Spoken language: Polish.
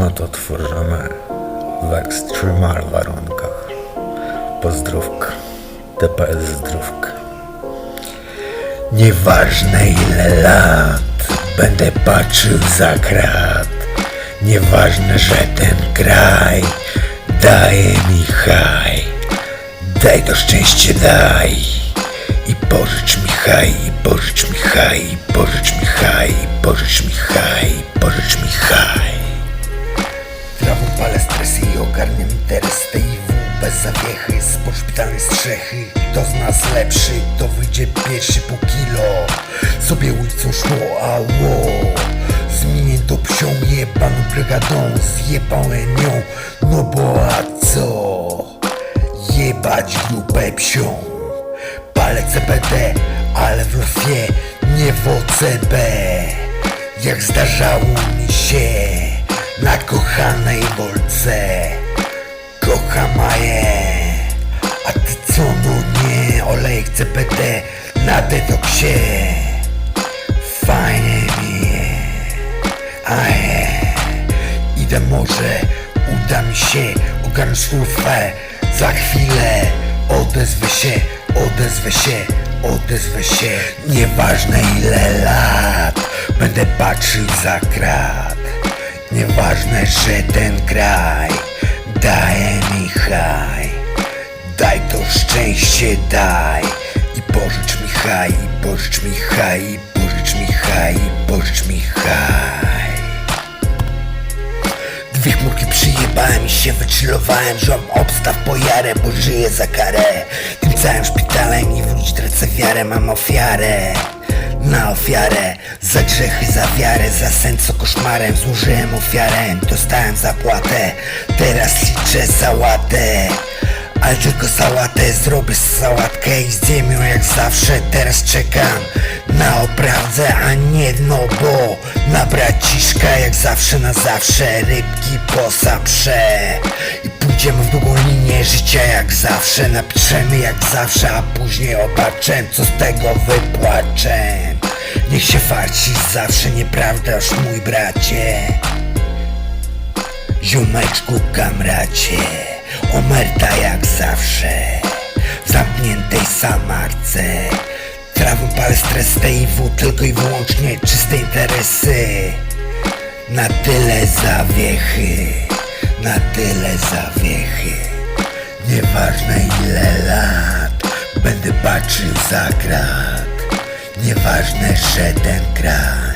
No to tworzymy w ekstremal warunkach. Pozdrówka. TPS zdrówka. Nieważne ile lat będę patrzył za krat. Nieważne, że ten kraj daje mi haj. Daj to szczęście, daj. I pożycz mi haj, zawiechy Spod szpitalnej strzechy. Kto z nas lepszy, to wyjdzie pierwszy po kilo. Sobie ulicą szło, ało Zmienięto psią jebaną brygadą Zjebałem ją, no bo a co? Jebać grupę psią. Palę CBD, ale w lofie, nie w OCB Jak zdarzało mi się na kochanej Wolce Kocham Maję, detoksie Fajnie mi je, a je Idę może, uda mi się. Ogarnąć szlufę Za chwilę. Odezwę się, odezwę się, odezwę się. Nieważne ile lat będę patrzył za krat. Nieważne, że ten kraj daje mi haj. Daj to szczęście, daj I pożycz mi haj, pożycz mi haj, pożycz mi haj, pożycz mi haj. Dwie chmurki przyjebałem i się wychillowałem Żom obstaw po jarę, bo żyję za karę. Tym całym szpitalem i wróć tracę wiarę Mam ofiarę. Na ofiarę Za grzechy, za wiarę, za sen co koszmarem. Złożyłem ofiarę, dostałem zapłatę. Teraz liczę sałatę ale tylko sałatę zrobię sałatkę i zjem jak zawsze Teraz czekam na oprawdę, a nie no bo Na braciszka jak zawsze na zawsze Rybki posaprze. I pójdziemy w długą linię życia jak zawsze Napiszemy jak zawsze, a później obaczę Co z tego wypłaczę. Niech się farci zawsze, nieprawdaż mój bracie. Ziomeczku kamracie Omerta jak zawsze. W zamkniętej samarce. Trawą palę stres TIW Tylko i wyłącznie czyste interesy. Na tyle zawiechy Na tyle zawiechy. Nieważne ile lat Będę patrzył za krat Nieważne, że ten kraj